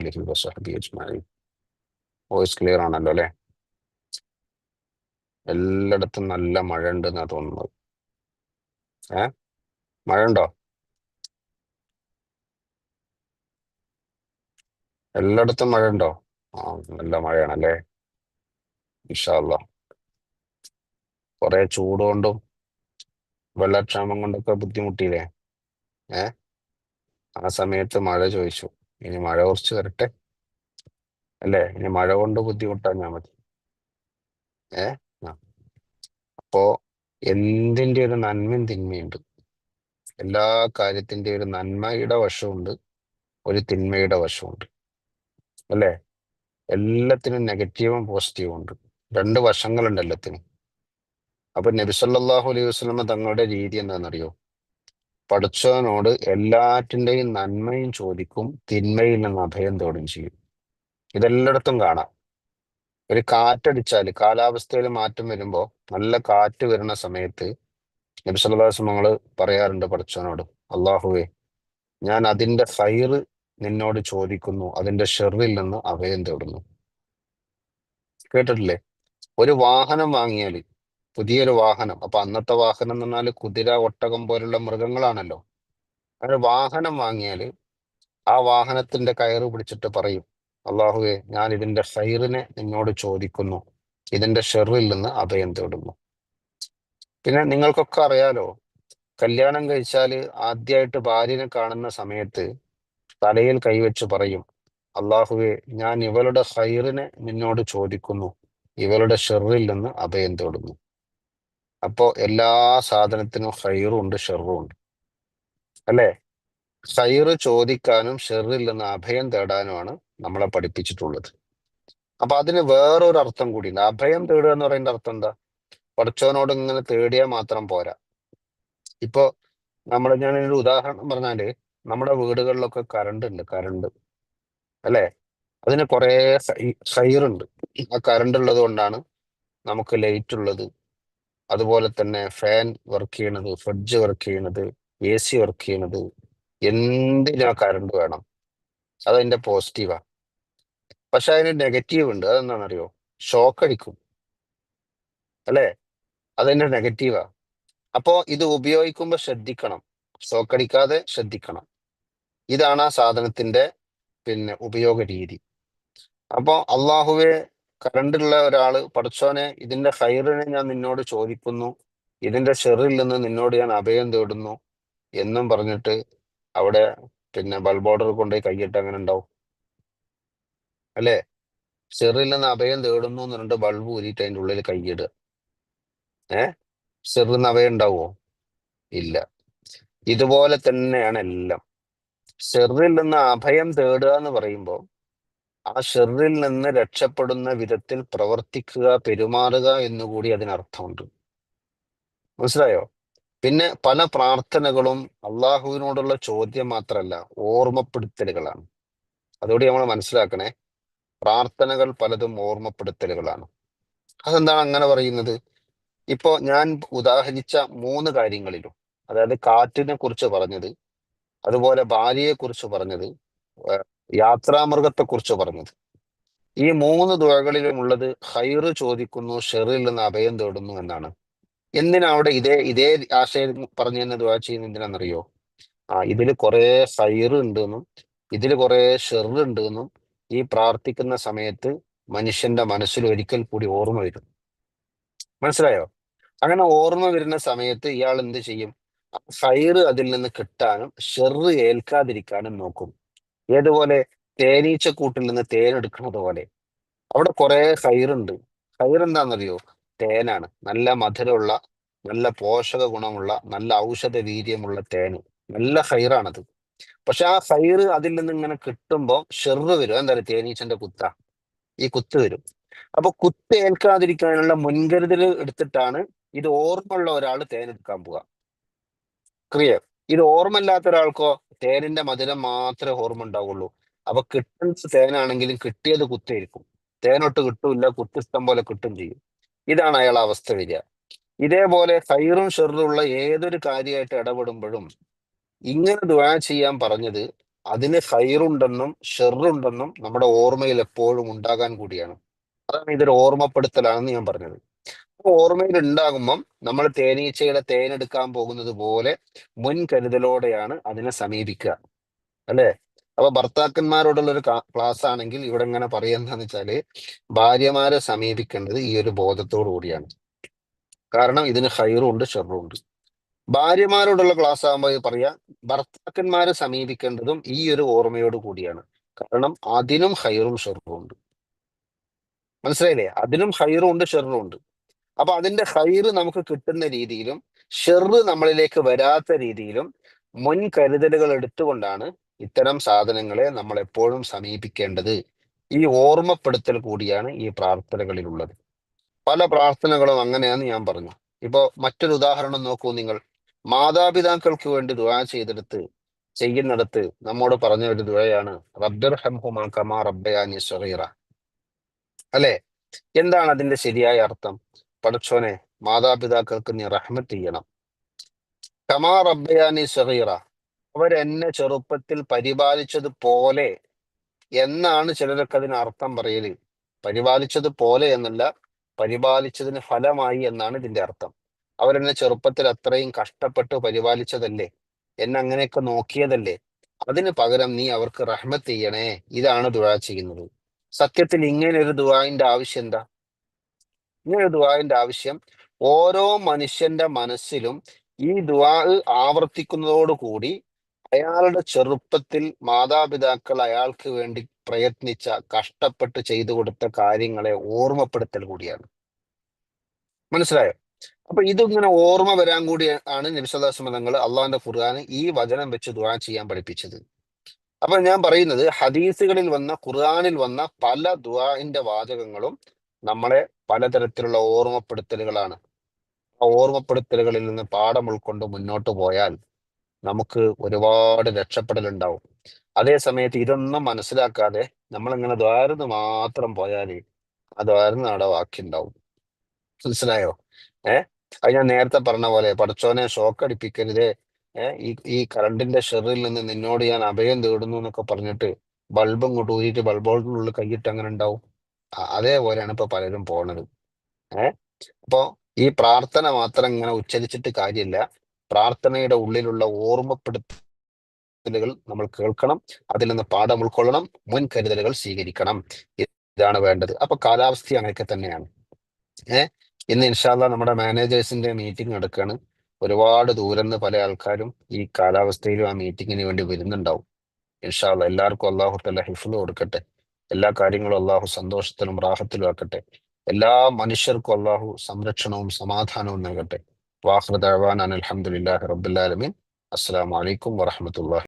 ആലിഹി വസഹബി അജ്മഈൻ voice clear ആണല്ലോ അല്ലെ? എല്ലായിടത്തും നല്ല മഴ ഉണ്ടെന്നാ തോന്നുന്നത്. ഏ? മഴ ഉണ്ടോ എല്ലായിടത്തും മഴ ഉണ്ടോ ആ നല്ല മഴയാണല്ലേ? ഇൻഷാല്ല കുറെ ചൂട് കൊണ്ടും വെള്ളക്ഷാമം കൊണ്ടൊക്കെ ബുദ്ധിമുട്ടിയില്ലേ? ഏ? ആ സമയത്ത് മഴ ചോദിച്ചു. ഇനി മഴ കുറച്ച് വരട്ടെ. അല്ലേ? ഇനി മഴ കൊണ്ട് ബുദ്ധിമുട്ടാഞ്ഞാൽ മതി ഏ. അപ്പോ എന്തിന്റെ ഒരു നന്മയും തിന്മയുണ്ട്. എല്ലാ കാര്യത്തിന്റെ ഒരു നന്മയുടെ വശമുണ്ട് ഒരു തിന്മയുടെ വശമുണ്ട്. അല്ലേ? എല്ലാത്തിനും നെഗറ്റീവും പോസിറ്റീവും ഉണ്ട്. രണ്ട് വശങ്ങളുണ്ട് എല്ലാത്തിനും. അപ്പൊ നബിസല്ലാഹു അലൈഹി വസ്ലമ തങ്ങളുടെ രീതി എന്താണെന്നറിയോ? പഠിച്ചവനോട് എല്ലാറ്റിന്റെയും നന്മയും ചോദിക്കും തിന്മയിൽ നിന്ന് അഭയം തേടും ചെയ്യും. ഇതെല്ലായിടത്തും കാണാം. ഒരു കാറ്റടിച്ചാൽ കാലാവസ്ഥയിൽ മാറ്റം വരുമ്പോൾ നല്ല കാറ്റ് വരുന്ന സമയത്ത് നബി സല്ലാസ് പറയാറുണ്ട് പഠിച്ചവനോട് അള്ളാഹുവേ ഞാൻ അതിന്റെ ഫൈറ് നിന്നോട് ചോദിക്കുന്നു അതിന്റെ ഷെറിൽ നിന്ന് അഭയം തേടുന്നു. കേട്ടിട്ടില്ലേ? ഒരു വാഹനം വാങ്ങിയാൽ പുതിയൊരു വാഹനം. അപ്പൊ അന്നത്തെ വാഹനം എന്ന് പറഞ്ഞാൽ കുതിര ഒട്ടകം പോലുള്ള മൃഗങ്ങളാണല്ലോ. അങ്ങനെ വാഹനം വാങ്ങിയാൽ ആ വാഹനത്തിന്റെ കയറ് പിടിച്ചിട്ട് പറയും അള്ളാഹുവെ ഞാൻ ഇതിന്റെ ഫൈറിനെ നിന്നോട് ചോദിക്കുന്നു. ഇതിന്റെ ഷെറിൽ നിന്ന് അഭയം തേടുന്നു. പിന്നെ നിങ്ങൾക്കൊക്കെ അറിയാലോ കല്യാണം കഴിച്ചാൽ ആദ്യമായിട്ട് ഭാര്യനെ കാണുന്ന സമയത്ത് തലയിൽ കൈവച്ച് പറയും അള്ളാഹുവെ ഞാൻ ഇവളുടെ ഹൈറിനെ നിന്നോട് ചോദിക്കുന്നു. ഇവളുടെ ഷെറിൽ നിന്ന് അഭയം തേടുന്നു. അപ്പോ എല്ലാ സാധനത്തിനും ഹൈറും ഉണ്ട് ഷെറും ഉണ്ട്. അല്ലേ? ഹൈറ് ചോദിക്കാനും ഷെറിൽ നിന്ന് അഭയം തേടാനുമാണ് നമ്മളെ പഠിപ്പിച്ചിട്ടുള്ളത്. അപ്പൊ അതിന് വേറൊരു അർത്ഥം കൂടിയുണ്ട്. അഭയം തേടുക എന്ന് പറയുന്ന അർത്ഥം എന്താ? പഠിച്ചവനോട് ഇങ്ങനെ തേടിയാൽ മാത്രം പോരാ. ഇപ്പോ നമ്മൾ ഞാൻ ഞാനൊരു ഉദാഹരണം പറഞ്ഞാൽ നമ്മുടെ വീടുകളിലൊക്കെ കറണ്ട് ഉണ്ട് കറണ്ട് അല്ലേ? അതിന് കുറെ ഹൈറുണ്ട് ആ കറണ്ട് ഉള്ളത് കൊണ്ടാണ് നമുക്ക് ലൈറ്റ് ഉള്ളത്. അതുപോലെ തന്നെ ഫാൻ വർക്ക് ചെയ്യണത് ഫ്രിഡ്ജ് വർക്ക് ചെയ്യണത് എ സി വർക്ക് ചെയ്യണത് എന്തിനാ കറണ്ട് വേണം? അതതിന്റെ പോസിറ്റീവാ പക്ഷെ അതിന് നെഗറ്റീവ് ഉണ്ട്. അതെന്താണെന്നറിയോ? ഷോക്ക് അടിക്കും. അല്ലേ? അതിന്റെ നെഗറ്റീവാ അപ്പോ ഇത് ഉപയോഗിക്കുമ്പോൾ ശ്രദ്ധിക്കണം. ഷോക്ക് അടിക്കാതെ ശ്രദ്ധിക്കണം. ഇതാണ് ആ സാധനത്തിന്റെ പിന്നെ ഉപയോഗ രീതി അപ്പോൾ അള്ളാഹുവെ കറണ്ടുള്ള ഒരാൾ പഠിച്ചോനെ ഇതിന്റെ ഹൈറിനെ ഞാൻ നിന്നോട് ചോദിക്കുന്നു. ഇതിന്റെ ഷെറിൽ നിന്ന് നിന്നോട് ഞാൻ അഭയം തേടുന്നു എന്നും പറഞ്ഞിട്ട് അവിടെ പിന്നെ ബൾബോർഡർ കൊണ്ടുപോയി കൈയിട്ട് അങ്ങനെ ഉണ്ടാവും. അല്ലേ? ഷെറിൽ നിന്ന് അഭയം തേടുന്നു എന്ന് പറഞ്ഞിട്ട് ബൾബ് ഊരിയിട്ട് അതിന്റെ ഉള്ളിൽ കൈയിടുക. ഏ? ഷെറിൽ നിന്ന് അഭയം ഉണ്ടാവോ ഇല്ല. ഇതുപോലെ തന്നെയാണ് എല്ലാം. ഷെറിൽ നിന്ന് അഭയം തേടുക എന്ന് പറയുമ്പോൾ ആ ഷെറിൽ നിന്ന് രക്ഷപ്പെടുന്ന വിധത്തിൽ പ്രവർത്തിക്കുക പെരുമാറുക എന്നുകൂടി അതിനർത്ഥമുണ്ട്. മനസ്സിലായോ? പിന്നെ പല പ്രാർത്ഥനകളും അള്ളാഹുവിനോടുള്ള ചോദ്യം മാത്രമല്ല ഓർമ്മപ്പെടുത്തലുകളാണ്. അതുകൂടി നമ്മൾ മനസ്സിലാക്കണേ പ്രാർത്ഥനകൾ പലതും ഓർമ്മപ്പെടുത്തലുകളാണ്. അതെന്താണ് അങ്ങനെ പറയുന്നത്? ഇപ്പോ ഞാൻ ഉദാഹരിച്ച മൂന്ന് കാര്യങ്ങളിലും അതായത് കാറ്റിനെ കുറിച്ച് പറഞ്ഞത് അതുപോലെ ഭാര്യയെ കുറിച്ച് പറഞ്ഞത് യാത്രാമൃഗത്തെ കുറിച്ച് പറഞ്ഞത്. ഈ മൂന്ന് ദുഴകളിലും ഉള്ളത് ഹൈറ് ചോദിക്കുന്നു ഷെറിൽ നിന്ന് അഭയം തേടുന്നു എന്നാണ്. എന്തിനാ അവിടെ ഇതേ ഇതേ ആശയം പറഞ്ഞു തന്നെ ദുഴ ചെയ്യുന്ന എന്തിനാണെന്നറിയോ? ആ ഇതിൽ കുറെ ഹൈറ് ഉണ്ടെന്നും ഇതിൽ കുറെ ഷെറ് ഉണ്ടെന്നും ഈ പ്രാർത്ഥിക്കുന്ന സമയത്ത് മനുഷ്യന്റെ മനസ്സിൽ ഒരിക്കൽ കൂടി ഓർമ്മ വരും. മനസ്സിലായോ? അങ്ങനെ ഓർമ്മ വരുന്ന സമയത്ത് ഇയാൾ എന്ത് ചെയ്യും? ഹൈറ് അതിൽ നിന്ന് കിട്ടാനും ഷെറ് ഏൽക്കാതിരിക്കാനും നോക്കും. ഏതുപോലെ തേനീച്ചക്കൂട്ടിൽ നിന്ന് തേൻ എടുക്കുന്നത് പോലെ. അവിടെ കുറെ ഹൈറുണ്ട് ഹൈർ എന്താണെന്നറിയോ? തേനാണ്. നല്ല മധുരമുള്ള നല്ല പോഷക ഗുണമുള്ള നല്ല ഔഷധ വീര്യമുള്ള തേന്. നല്ല ഹൈറാണത് പക്ഷെ ആ ഹൈറ് അതിൽ നിന്ന് ഇങ്ങനെ കിട്ടുമ്പോൾ ഷെറ് വരും. എന്താ പറയുക തേനീച്ചന്റെ കുത്ത. ഈ കുത്ത് വരും. അപ്പൊ കുത്ത് ഏൽക്കാതിരിക്കാനുള്ള മുൻകരുതൽ എടുത്തിട്ടാണ് ഇത് ഓർമ്മയുള്ള ഒരാൾ തേനെടുക്കാൻ പോവുക. ക്രിയ ഇത് ഓർമ്മയില്ലാത്ത ഒരാൾക്കോ തേനിന്റെ മധുരം മാത്രമേ ഓർമ്മ ഉണ്ടാവുള്ളൂ. അപ്പൊ കിട്ടുന്ന തേനാണെങ്കിലും കിട്ടിയത് കുത്തായിരിക്കും. തേനൊട്ട് കിട്ടൂല കുത്തിഷ്ടം പോലെ കിട്ടും ചെയ്യും. ഇതാണ് അയാളെ അവസ്ഥ വരിക. ഇതേപോലെ ഹൈറും ഷെറും ഉള്ള ഏതൊരു കാര്യമായിട്ട് ഇടപെടുമ്പോഴും ഇങ്ങനെ ദ്വാ ചെയ്യാൻ പറഞ്ഞത് അതിന് ഹൈറുണ്ടെന്നും ഷെറുണ്ടെന്നും നമ്മുടെ ഓർമ്മയിൽ എപ്പോഴും ഉണ്ടാകാൻ കൂടിയാണ്. അതാണ് ഇതൊരു ഓർമ്മപ്പെടുത്തലാണെന്ന് ഞാൻ പറഞ്ഞത്. ഓർമ്മയിൽ ഉണ്ടാകുമ്പം നമ്മൾ തേനീച്ചയുടെ തേനെടുക്കാൻ പോകുന്നത് പോലെ മുൻകരുതലോടെയാണ് അതിനെ സമീപിക്കുക. അല്ലേ? അപ്പൊ ഭർത്താക്കന്മാരോടുള്ള ഒരു ക്ലാസ് ആണെങ്കിൽ ഇവിടെ ഇങ്ങനെ പറയുന്നതെന്ന് വെച്ചാൽ ഭാര്യമാരെ സമീപിക്കേണ്ടത് ഈ ഒരു ബോധത്തോടു കൂടിയാണ്. കാരണം ഇതിന് ഹൈറും ഉണ്ട് ഷെറും ഉണ്ട്. ഭാര്യമാരോടുള്ള ക്ലാസ് ആകുമ്പോൾ പറയാ ഭർത്താക്കന്മാരെ സമീപിക്കേണ്ടതും ഈ ഒരു ഓർമ്മയോട് കൂടിയാണ്. കാരണം അതിനും ഹൈറും ഷെറും ഉണ്ട്. മനസ്സിലായില്ലേ? അതിനും ഹൈറും ഉണ്ട് ഷെറും ഉണ്ട്. അപ്പൊ അതിന്റെ ഹൈറ് നമുക്ക് കിട്ടുന്ന രീതിയിലും ഷെറ് നമ്മളിലേക്ക് വരാത്ത രീതിയിലും മുൻകരുതലുകൾ എടുത്തുകൊണ്ടാണ് ഇത്തരം സാധനങ്ങളെ നമ്മൾ എപ്പോഴും സമീപിക്കേണ്ടത്. ഈ ഓർമ്മപ്പെടുത്തൽ കൂടിയാണ് ഈ പ്രാർത്ഥനകളിലുള്ളത്. പല പ്രാർത്ഥനകളും അങ്ങനെയാന്ന് ഞാൻ പറഞ്ഞു. ഇപ്പോ മറ്റൊരു ഉദാഹരണം നോക്കൂ നിങ്ങൾ. മാതാപിതാക്കൾക്ക് വേണ്ടി ദുആ ചെയ്തെടുത്ത് ചെയ്യുന്നിടത്ത് നമ്മോട് പറഞ്ഞ ഒരു ദുഴയാണ് റബ്ബിർ കമാ റബ്ബയാനി സഗീറ. അല്ലെ? എന്താണ് അതിന്റെ ശരിയായ അർത്ഥം? പടച്ചോനെ മാതാപിതാക്കൾക്ക് നീ റഹ്മത്ത് ചെയ്യണം. കമാ റബ്ബയാനി സഹീറ അവരെന്നെ ചെറുപ്പത്തിൽ പരിപാലിച്ചത് പോലെ എന്നാണ് ചിലരൊക്കെ അതിന് അർത്ഥം പറയൽ. പരിപാലിച്ചത് പോലെ എന്നല്ല പരിപാലിച്ചതിന് ഫലമായി എന്നാണ് ഇതിന്റെ അർത്ഥം. അവരെന്നെ ചെറുപ്പത്തിൽ അത്രയും കഷ്ടപ്പെട്ട് പരിപാലിച്ചതല്ലേ എന്നെ അങ്ങനെയൊക്കെ നോക്കിയതല്ലേ അതിന് പകരം നീ അവർക്ക് റഹ്മത്ത് ചെയ്യണേ ഇതാണ് ദുഴ ചെയ്യുന്നത്. സത്യത്തിൽ ഇങ്ങനെ ഒരു ദുആന്റെ ആവശ്യം എന്താ? ഇങ്ങനെ ഒരു ദുവാവിന്റെ ആവശ്യം ഓരോ മനുഷ്യന്റെ മനസ്സിലും ഈ ദുആ ആവർത്തിക്കുന്നതോടുകൂടി അയാളുടെ ചെറുപ്പത്തിൽ മാതാപിതാക്കൾ അയാൾക്ക് വേണ്ടി പ്രയത്നിച്ച കഷ്ടപ്പെട്ട് ചെയ്തു കൊടുത്ത കാര്യങ്ങളെ ഓർമ്മപ്പെടുത്തൽ കൂടിയാണ്. മനസ്സിലായോ? അപ്പൊ ഇതിങ്ങനെ ഓർമ്മ വരാൻ കൂടി ആണ് നിമിഷദാസമതങ്ങൾ അള്ളാഹിന്റെ ഖുർആാന് ഈ വചനം വെച്ച് ദുവാ ചെയ്യാൻ പഠിപ്പിച്ചത്. അപ്പൊ ഞാൻ പറയുന്നത് ഹദീസുകളിൽ വന്ന ഖുർആാനിൽ വന്ന പല ദുവാന്റെ വാചകങ്ങളും നമ്മളെ പലതരത്തിലുള്ള ഓർമ്മപ്പെടുത്തലുകളാണ്. ആ ഓർമ്മപ്പെടുത്തലുകളിൽ നിന്ന് പാഠം ഉൾക്കൊണ്ട് മുന്നോട്ട് പോയാൽ നമുക്ക് ഒരുപാട് രക്ഷപ്പെടലുണ്ടാവും അതേ സമയത്ത് ഇതൊന്നും മനസ്സിലാക്കാതെ നമ്മളിങ്ങനെ ദ്വാരന്ന് മാത്രം പോയാൽ ആ ദ്വാരന്ന് അവിടെ വാക്കിണ്ടാവും മനസ്സിലായോ? ഏഹ് അത് ഞാൻ നേരത്തെ പറഞ്ഞ പോലെ പഠിച്ചോനെ ഷോക്ക് അടിപ്പിക്കരുതേ ഈ ഈ കറണ്ടിന്റെ ഷെറിൽ നിന്ന് നിന്നോട് ഞാൻ അഭയം തേടുന്നു എന്നൊക്കെ പറഞ്ഞിട്ട് ബൾബ് ഇങ്ങോട്ട് ഊരിയിട്ട് ബൾബോളിനുള്ളിൽ കൈയിട്ട് അങ്ങനെ ഉണ്ടാവും. അതേപോലെയാണ് ഇപ്പൊ പലരും പോണത്. ഏഹ് അപ്പോ ഈ പ്രാർത്ഥന മാത്രം ഇങ്ങനെ ഉച്ചരിച്ചിട്ട് കാര്യമില്ല പ്രാർത്ഥനയുടെ ഉള്ളിലുള്ള ഓർമ്മപ്പെടുത്തലുകൾ നമ്മൾ കേൾക്കണം. അതിൽ നിന്ന് പാഠം ഉൾക്കൊള്ളണം. മുൻകരുതലുകൾ സ്വീകരിക്കണം. ഇതാണ് വേണ്ടത്. അപ്പൊ കാലാവസ്ഥ അങ്ങനെയൊക്കെ തന്നെയാണ്. ഏഹ് ഇന്ന് ഇൻഷാല്ല നമ്മുടെ മാനേജേഴ്സിന്റെ മീറ്റിംഗ് നടക്കുകയാണ് ഒരുപാട് ദൂരം നിന്ന് പല ആൾക്കാരും ഈ കാലാവസ്ഥയിലും ആ മീറ്റിങ്ങിന് വേണ്ടി വരുന്നുണ്ടാവും. ഇൻഷാല്ല എല്ലാവർക്കും അള്ളാഹുത്തല്ല തല്ല കൊടുക്കട്ടെ. എല്ലാ കാര്യങ്ങളും അള്ളാഹു സന്തോഷത്തിലും റാഹത്തിലും ആക്കട്ടെ. എല്ലാ മനുഷ്യർക്കും അള്ളാഹു സംരക്ഷണവും സമാധാനവും നൽകട്ടെ. വാഹൃദാൻ അലഹമുല്ലാ റബുല്ലാലമീൻ അസ്സാം വലൈക്കും വറഹമത്തല്ലാ